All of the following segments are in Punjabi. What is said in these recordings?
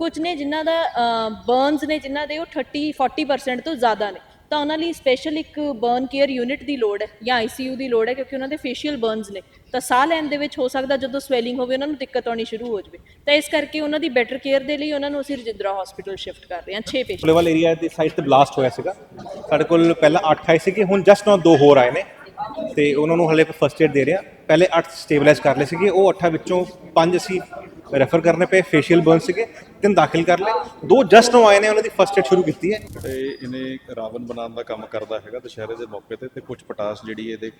ਕੁਝ ਨੇ ਜਿਨ੍ਹਾਂ ਦਾ ਬਰਨਸ ਨੇ ਜਿਨ੍ਹਾਂ ਦੇ ਉਹ 30 40% ਤੋਂ ਜ਼ਿਆਦਾ ਨੇ। ਤਾਂ ਉਹਨਾਂ ਲਈ ਸਪੈਸ਼ਲ ਇੱਕ ਬਰਨ ਕੇਅਰ ਯੂਨਿਟ ਦੀ ਲੋੜ ਹੈ ਜਾਂ ਆਈਸੀਯੂ ਦੀ ਲੋੜ ਹੈ ਕਿਉਂਕਿ ਉਹਨਾਂ ਦੇ ਫੇਸ਼ੀਅਲ ਬਰਨਸ ਨੇ। ਤਾਂ ਸਾਹ ਲੈਣ ਦੇ ਵਿੱਚ ਹੋ ਸਕਦਾ ਜਦੋਂ ਸਵੈਲਿੰਗ ਹੋਵੇ ਉਹਨਾਂ ਨੂੰ ਦਿੱਕਤ ਆਉਣੀ ਸ਼ੁਰੂ ਹੋ ਜਾਵੇ। ਤਾਂ ਇਸ ਕਰਕੇ ਉਹਨਾਂ ਦੀ ਬੈਟਰ ਕੇਅਰ ਦੇ ਲਈ ਉਹਨਾਂ ਨੂੰ ਅਸੀਂ ਰਜਿੰਦਰਾ ਹਸਪੀਟਲ ਸ਼ਿਫਟ ਕਰ ਰਹੇ ਹਾਂ 6 ਪੇਸ਼ੈਂਟ ਫੁੱਲੇਵਾਲ ਏਰੀਆ ਦੀ ਸਾਈਡ ਤੇ ਬਲਾਸਟ ਹੋਇਆ ਸੀਗਾ। ਸਾਡੇ ਕੋਲ ਪਹਿਲਾਂ 8 ਆਏ ਸੀਗੇ, ਹੁਣ ਜਸਟ ਨਾ ਦੋ ਹੋਰ ਆਏ ਨੇ। ਤੇ ਉਹਨਾਂ ਨੂੰ ਹਲੇ ਫਸਟ ਏਡ ਦੇ ਰਹੇ ਆ ਪਹਿਲੇ 8 ਸਟੇਬਲਾਈਜ਼ ਕਰ ਲਏ ਸੀਗੇ, ਉਹ 8 ਵਿੱਚੋਂ 5 ਅਸੀਂ ਰੈਫਰ ਕਰਨੇ ਪਏ ਫੇਸ਼ੀਅਲ ਬਰਨ ਸੀਗੇ, ਤਿੰਨ ਦਾਖਲ ਕਰ ਲਏ। ਦੋ ਜਸਟ ਨੂੰ ਆਏ ਨੇ, ਉਹਨਾਂ ਦੀ ਫਸਟ ਏਡ ਸ਼ੁਰੂ ਕੀਤੀ ਹੈ। ਤੇ ਇਹਨੇ ਰਾਵਣ ਬਣਾਉਣ ਦਾ ਕੰਮ ਕਰਦਾ ਹੈਗਾ ਦੁਸ਼ਹਿਰੇ ਦੇ ਮੌਕੇ ਤੇ ਤੇ ਕੁਝ ਪਟਾਸ ਜਿਹੜੀ ਇਹਦੇ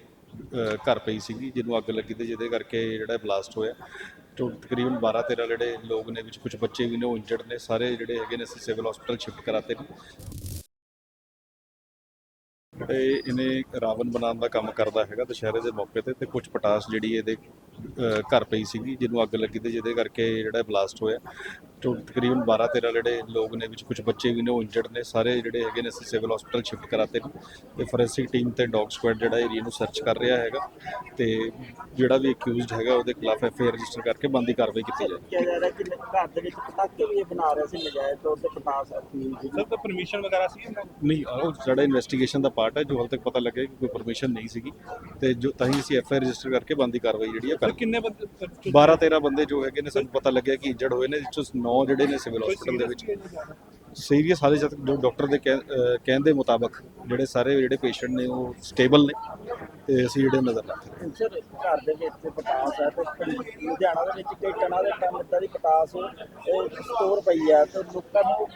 ਘਰ ਪਈ ਸੀਗੀ, ਜਿਹਨੂੰ ਅੱਗ ਲੱਗੀ ਤੇ ਜਿਹਦੇ ਕਰਕੇ ਜਿਹੜਾ ਬਲਾਸਟ ਹੋਇਆ। ਤੋਂ ਤਕਰੀਬਨ 12 13 ਜਿਹੜੇ ਲੋਕ ਨੇ, ਵਿੱਚ ਕੁਝ ਬੱਚੇ ਵੀ ਨੇ, ਉਹ ਇੰਜਰਡ ਨੇ, ਸਾਰੇ ਜਿਹੜੇ ਹੈਗੇ ਨੇ ਅਸੀਂ ਸਿਵਲ ਹਸਪੀਟਲ ਸ਼ਿਫਟ ਕਰਾਤੇ ਨੇ। ਤੇ ਇਹਨੇ ਰਾਵਣ ਬਣਾਉਣ ਦਾ ਕੰਮ ਕਰਦਾ ਹੈਗਾ ਦੁਸ਼ਹਿਰੇ ਦੇ ਮੌਕੇ ਤੇ ਤੇ ਕੁਝ ਪਟਾਸ ਜਿਹੜੀ ਇਹਦੇ ਘਰ ਪਈ ਸੀਗੀ ਜਿਹਨੂੰ ਅੱਗ ਲੱਗੀ ਤੇ ਜਿਹਦੇ ਕਰਕੇ ਜਿਹੜਾ ਬਲਾਸਟ ਹੋਇਆ। ਤੋਂ ਤਕਰੀਬਨ 12 13 ਜਿਹੜੇ ਲੋਕ ਨੇ ਵਿੱਚ ਕੁਝ ਬੱਚੇ ਵੀ ਨੇ ਉਹ ਇੰਜਰਡ ਨੇ ਸਾਰੇ ਜਿਹੜੇ ਹੈਗੇ ਨੇ ਅਸੀਂ ਸਿਵਲ ਹਸਪੀਟਲ ਸ਼ਿਫਟ ਕਰਾਤੇ ਨੇ। ਤੇ ਫੋਰੈਂਸਿਕ ਟੀਮ ਤੇ ਡੌਗ ਸਕੁਐਡ ਜਿਹੜਾ ਏਰੀਆ ਨੂੰ ਸਰਚ ਕਰ ਰਿਹਾ ਹੈਗਾ ਤੇ ਜਿਹੜਾ ਵੀ ਅਕਿਊਜ਼ਡ ਹੈਗਾ ਉਹਦੇ ਖਿਲਾਫ ਐਫ ਆਈ ਆਰ ਰਜਿਸਟਰ ਕਰਕੇ ਬੰਦੀ ਕਾਰਵਾਈ ਕੀਤੀ ਜਾਏ। ਕਿਹਾ ਜਾ ਰਿਹਾ ਕਿ ਘਰ ਦੇ ਵਿੱਚ ਪਟਾਕੇ ਵੀ ਇਹ ਬਣਾ ਰਹੇ ਸੀ ਨਜਾਇਜ਼ ਤੌਰ ਤੇ ਪਟਾਸ ਸਰ ਤਾਂ ਪਰਮਿਸ਼ਨ ਵਗੈਰਾ ਸੀ ਨਹੀਂ ਉਹ ਸਾਡਾ ਇਨਵੈਸਟੀਗੇਸ਼ਨ ਦਾ ਪਾਰਟ ਹੈ ਜੋ ਹਾਲ ਤੱਕ ਪਤਾ ਲੱਗਿਆ ਕਿ ਕੋਈ ਪਰਮਿਸ਼ਨ ਨਹੀਂ ਸੀਗੀ। ਤੇ ਜੋ ਤਾਂ ਹੀ ਅਸੀਂ ਐਫ ਆਈ ਆਰ ਰਜਿਸਟਰ ਕਰਕੇ ਬੰਦੀ ਕਾਰਵਾਈ ਜਿਹੜੀ ਹੈ ਕਰ ਕਿੰਨੇ ਬੰਦੇ 12 13 ਬੰਦੇ ਜੋ ਹੈਗੇ ਨੇ ਸਾਨੂੰ ਪਤਾ ਲੱਗਿਆ ਕਿ ਇੰਜਰਡ ਹੋਏ ਨੇ ਜਿਸ ਚੋਂ 9 ਜਿਹੜੇ ਨੇ ਸਿਵਲ ਹਸਪੀਟਲ ਦੇ ਵਿੱਚ ਸੀਰੀਅਸ ਹਾਲੇ ਤੱਕ ਜੋ ਡਾਕਟਰ ਦੇ ਕਹਿਣ ਦੇ ਮੁਤਾਬਕ ਜਿਹੜੇ ਸਾਰੇ ਜਿਹੜੇ ਪੇਸ਼ੈਂਟ ਨੇ ਉਹ ਸਟੇਬਲ ਨੇ ਤੇ ਅਸੀਂ ਜਿਹੜੇ ਨਜ਼ਰ ਰੱਖ ਰਹੇ ਹਾਂ। ਸਰ ਘਰ ਦੇ ਵਿੱਚ ਪਟਾਸ ਹੈ ਤੇ ਲੁਧਿਆਣਾ ਦੇ ਵਿੱਚ ਕਈ ਟਨਾਂ ਦੇ ਟਨ ਇੱਦਾਂ ਦੀ ਪਟਾਸ ਉਹ ਸਟੋਰ ਪਈ ਹੈ ਤੇ ਲੋਕਾਂ ਨੂੰ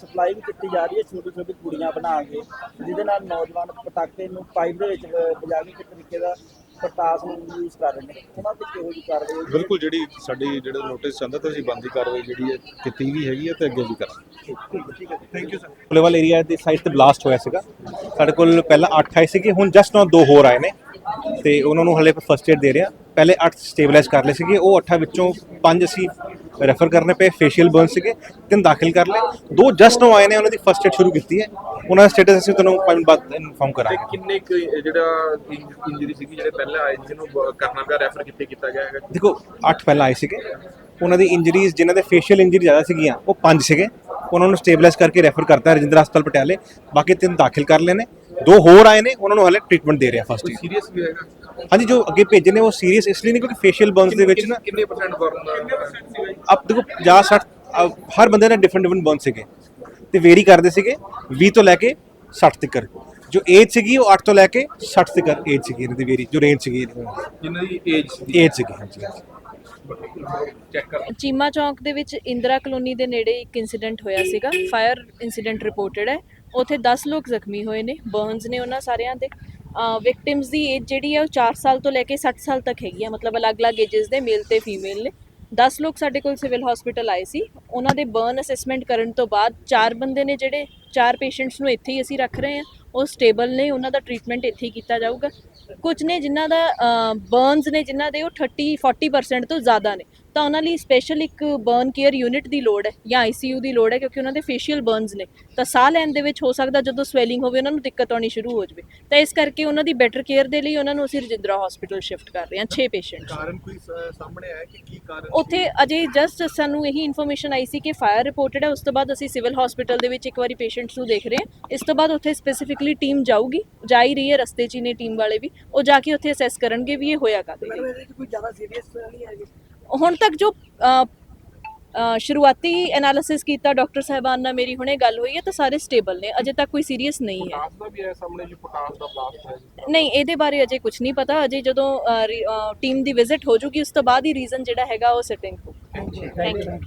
ਸਪਲਾਈ ਵੀ ਕੀਤੀ ਜਾ ਰਹੀ ਹੈ ਛੋਟੀ ਛੋਟੀ ਕੁੜੀਆਂ ਬਣਾ ਕੇ ਜਿਹਦੇ ਨਾਲ ਨੌਜਵਾਨ ਪਟਾਕੇ ਨੂੰ ਪਾਈਪ ਦੇ ਵਿੱਚ ਵਜਾ ਕੇ ਇੱਕ ਤਰੀਕੇ ਦਾ ਪਟਾਸ ਨੂੰ ਯੂਜ਼ ਕਰ ਰਹੇ ਨੇ। ਉਹਨਾਂ ਤੇ ਕਿਹੋ ਜਿਹੀ ਕਾਰਵਾਈ ਹੋਈ? ਬਿਲਕੁਲ ਜਿਹੜੀ ਸਾਡੀ ਜਿਹੜੇ ਨੋਟਿਸ ਆਂਦਾ ਤੇ ਅਸੀਂ ਬੰਦੀ ਕਾਰਵਾਈ ਜਿਹੜੀ ਹੈ ਕੀਤੀ ਵੀ ਹੈਗੀ ਹੈ ਤੇ ਅੱਗੇ ਵੀ ਕਰਾਂਗੇ। Thank you sir Phullewal area the side ਤੇ ਬਲਾਸਟ ਹੋਇਆ ਸੀਗਾ ਸਾਡੇ ਕੋਲ ਪਹਿਲਾਂ 8 ਆਏ ਸੀਗੇ ਹੁਣ ਜਸਟ ਨਾ ਦੋ ਹੋਰ ਆਏ ਨੇ ਤੇ ਉਹਨਾਂ ਨੂੰ ਹਲੇ ਫਸਟ ਏਡ ਦੇ ਰਹੇ ਪਹਿਲੇ 8 ਸਟੇਬਲਾਈਜ਼ ਕਰ ਲਏ ਸੀਗੇ ਉਹ 8 ਵਿੱਚੋਂ 5 ਅਸੀਂ ਰੈਫਰ ਕਰਨੇ ਪਏ ਫੇਸ਼ੀਅਲ ਬਰਨ ਸੀਗੇ ਤਿੰਨ ਦਾਖਲ ਕਰ ਲਏ। ਦੋ ਜਸਟ ਨੂੰ ਆਏ ਨੇ ਉਹਨਾਂ ਦੀ ਫਸਟ ਏਡ ਸ਼ੁਰੂ ਕੀਤੀ ਹੈ। ਉਹਨਾਂ ਦਾ ਸਟੇਟਸ ਅਸੀਂ ਤੁਹਾਨੂੰ ਪੰਜ ਬਾਅਦ ਇਨਫਾਰਮ ਕਰਾਂਗੇ। ਕਿੰਨੇ ਜਿਹੜਾ ਇੰਜਰੀ ਸੀਗੀ ਜਿਹੜੇ ਪਹਿਲਾਂ ਆਏ ਜਿਹਨੂੰ ਕਰਨਾ ਪਿਆ ਰੈਫਰ ਕਿੱਥੇ ਕੀਤਾ ਗਿਆ ਹੈਗਾ? ਦੇਖੋ 8 ਪਹਿਲਾਂ ਆਏ ਸੀਗੇ। ਉਹਨਾਂ ਦੀ ਇੰਜਰੀਜ਼ ਜਿਨ੍ਹਾਂ ਦੇ ਫੇਸ਼ੀਅਲ ਇੰਜਰੀ ਜ਼ਿਆਦਾ ਸੀਗੀਆਂ ਉਹ 5 ਸੀਗੇ। ਉਹਨਾਂ ਨੂੰ ਸਟੇਬਲਾਈਜ਼ ਕਰਕੇ ਰੈਫਰ ਕਰਤਾ ਰਜਿੰਦਰਾ ਹਸਪਤਾਲ ਪਟਿਆਲੇ। ਬਾਕੀ ਤਿੰਨ ਦਾਖਲ ਕਰ ਲਏ ਨੇ। ਦੋ ਹੋਰ ਆਏ ਨੇ ਉਹਨਾਂ ਨੂੰ ਹਾਲੇ ਟ੍ਰੀਟਮੈਂਟ ਦੇ ਰਿਹਾ ਫਸਟ ਕੋਈ ਸੀਰੀਅਸ ਵੀ ਹੈਗਾ? ਹਾਂਜੀ ਜੋ ਅੱਗੇ ਭੇਜੇ ਨੇ ਉਹ ਸੀਰੀਅਸ ਇਸ ਲਈ ਨਹੀਂ ਕਿਉਂਕਿ ਫੇਸ਼ੀਅਲ ਬਰਨਸ ਦੇ ਵਿੱਚ ਨਾ ਕਿੰਨੇ ਪਰਸੈਂਟ ਬਰਨ ਅਬ ਦੇਖੋ 50 60 ਅਹ ਹਰ ਬੰਦੇ ਦਾ ਡਿਫਰੈਂਟ ਡਿਫਰੈਂਟ ਬਰਨ ਸੀਗੇ। ਤੇ ਵੇਰੀ ਕਰਦੇ ਸੀਗੇ 20 ਤੋਂ ਲੈ ਕੇ 60 ਤੱਕ ਜੋ ਏਜ ਸੀਗੀ ਉਹ 8 ਤੋਂ ਲੈ ਕੇ 60 ਤੱਕ ਏਜ ਸੀਗੀ ਇਹਨਾਂ ਦੀ ਵੇਰੀ ਜੋ ਰੇਂਜ ਸੀਗੀ ਜਿਨ੍ਹਾਂ ਦੀ। ਏਜ ਏਜ ਸੀਗੀ ਹਾਂਜੀ ਚੀਮਾ ਚੌਂਕ ਦੇ ਵਿੱਚ ਇੰਦਰਾ ਕਲੋਨੀ ਦੇ ਨੇੜੇ ਇੱਕ ਇਨਸੀਡੈਂਟ ਹੋਇਆ ਸੀਗਾ। ਫਾਇਰ ਇਨਸੀਡੈਂਟ ਰਿਪੋਰਟਡ ਹੈ। ਉੱਥੇ 10 ਲੋਕ ਜ਼ਖਮੀ ਹੋਏ ਨੇ ਬਰਨਸ ਨੇ ਉਹਨਾਂ ਸਾਰਿਆਂ ਦੇ। ਵਿਕਟਿਮਸ ਦੀ ਏਜ ਜਿਹੜੀ ਹੈ ਉਹ 4 ਸਾਲ ਤੋਂ ਲੈ ਕੇ 60 ਸਾਲ ਤੱਕ ਹੈਗੀ ਆ, ਮਤਲਬ ਅਲੱਗ-ਅਲੱਗ ਏਜਸ ਦੇ ਮੇਲ ਤੇ ਫੀਮੇਲ ਨੇ। 10 ਲੋਕ ਸਾਡੇ ਕੋਲ ਸਿਵਲ ਹਸਪੀਟਲ ਆਏ ਸੀ। ਉਹਨਾਂ ਦੇ ਬਰਨ ਅਸੈਸਮੈਂਟ ਕਰਨ ਤੋਂ ਬਾਅਦ ਚਾਰ ਬੰਦੇ ਨੇ ਜਿਹੜੇ, ਚਾਰ ਪੇਸ਼ੈਂਟਸ ਨੂੰ ਇੱਥੇ ਹੀ ਅਸੀਂ ਰੱਖ ਰਹੇ ਹਾਂ। ਉਹ ਸਟੇਬਲ ਨੇ, ਉਹਨਾਂ ਦਾ ਟ੍ਰੀਟਮੈਂਟ ਇੱਥੇ ਹੀ ਕੀਤਾ ਜਾਊਗਾ। ਕੁਝ ਨੇ ਜਿਨ੍ਹਾਂ ਦਾ ਬਰਨਸ ਨੇ ਜਿਨ੍ਹਾਂ ਦੇ, ਉਹ 30 40% ਤੋਂ ਜ਼ਿਆਦਾ ਨੇ। ਤਾਂ ਉਹਨਾਂ ਲਈ ਸਪੈਸ਼ਲ ਇੱਕ ਬਰਨ ਕੇਅਰ ਯੂਨਿਟ ਦੀ ਲੋੜ ਹੈ ਜਾਂ ਆਈਸੀਯੂ ਦੀ ਲੋੜ ਹੈ ਕਿਉਂਕਿ ਉਹਨਾਂ ਦੇ ਫੇਸ਼ੀਅਲ ਬਰਨਸ ਨੇ। ਤਾਂ ਸਾਹ ਲੈਣ ਦੇ ਵਿੱਚ ਹੋ ਸਕਦਾ ਜਦੋਂ ਸਵੈਲਿੰਗ ਹੋਵੇ ਉਹਨਾਂ ਨੂੰ ਦਿੱਕਤ ਆਉਣੀ ਸ਼ੁਰੂ ਹੋ ਜਾਵੇ। ਤਾਂ ਇਸ ਕਰਕੇ ਉਹਨਾਂ ਦੀ ਬੈਟਰ ਕੇਅਰ ਦੇ ਲਈ ਉਹਨਾਂ ਨੂੰ ਅਸੀਂ ਰਜਿੰਦਰਾ ਹਸਪੀਟਲ ਸ਼ਿਫਟ ਕਰ ਰਹੇ ਹਾਂ 6 ਪੇਸ਼ੈਂਟਸ ਕਾਰਨ ਕੋਈ ਸਾਹਮਣੇ ਆਇਆ ਕਿ ਕੀ ਕਾਰਨ ਉੱਥੇ ਅਜੇ ਜਸਟ ਸਾਨੂੰ ਇਹੀ ਇਨਫੋਰਮੇਸ਼ਨ ਆਈ ਸੀ ਕਿ ਫਾਇਰ ਰਿਪੋਰਟਡ ਹੈ ਉਸ ਤੋਂ ਬਾਅਦ ਅਸੀਂ ਸਿਵਲ ਹਸਪੀਟਲ ਦੇ ਵਿੱਚ ਇੱਕ ਵਾਰੀ ਪੇਸ਼ੈਂਟਸ ਨੂੰ ਦੇਖ ਰਹੇ ਹਾਂ। ਇਸ ਤੋਂ ਬਾਅਦ ਉੱਥੇ ਸਪੈਸੀਫਿਕਲੀ ਟੀਮ ਜਾਊਗੀ ਜਾ ਹੀ ਰਹੀ ਹੈ ਰਸਤੇ 'ਚ ਹੀ ਨੇ ਟੀਮ ਵਾਲੇ ਵੀ। ਉਹ ਜਾ ਕੇ ਉੱਥੇ ਅਸੈਸ ਕਰਨਗੇ ਵੀ ਇਹ ਹੋਇਆ ਕਾਹਦੇ ਲਈ ਇਹਦੇ ਵਿੱਚ ਕੋਈ ਜ਼ਿਆਦਾ ਸੀਰੀਅਸ ਨਹੀਂ ਹੈਗੀ? ਹੁਣ ਤੱਕ ਜੋ ਸ਼ੁਰੂਆਤੀ ਐਨਾਲਿਸਿਸ ਕੀਤਾ ਡਾਕਟਰ ਸਾਹਿਬਾਨ ਨਾਲ ਮੇਰੀ ਹੁਣੇ ਗੱਲ ਹੋਈ ਹੈ ਤਾਂ ਸਾਰੇ ਸਟੇਬਲ ਨੇ ਅਜੇ ਤੱਕ ਕੋਈ ਸੀਰੀਅਸ ਨਹੀਂ ਹੈ। ਪੋਟਾਸ ਦਾ ਵੀ ਹੈ ਸਾਹਮਣੇ ਜੀ ਪੋਟਾਸ ਦਾ ਬਲਾਸਟ ਹੈ ਨਹੀਂ ਇਹਦੇ ਬਾਰੇ ਅਜੇ ਕੁਝ ਨਹੀਂ ਪਤਾ ਅਜੇ ਜਦੋਂ ਟੀਮ ਦੀ ਵਿਜ਼ਿਟ ਹੋ ਜੂਗੀ ਉਸ ਤੋਂ ਬਾਅਦ ਹੀ ਰੀਜ਼ਨ ਜਿਹੜਾ ਹੈਗਾ ਉਹ ਸੈਟਿੰਗ ਹੋ ਥੈਂਕ ਯੂ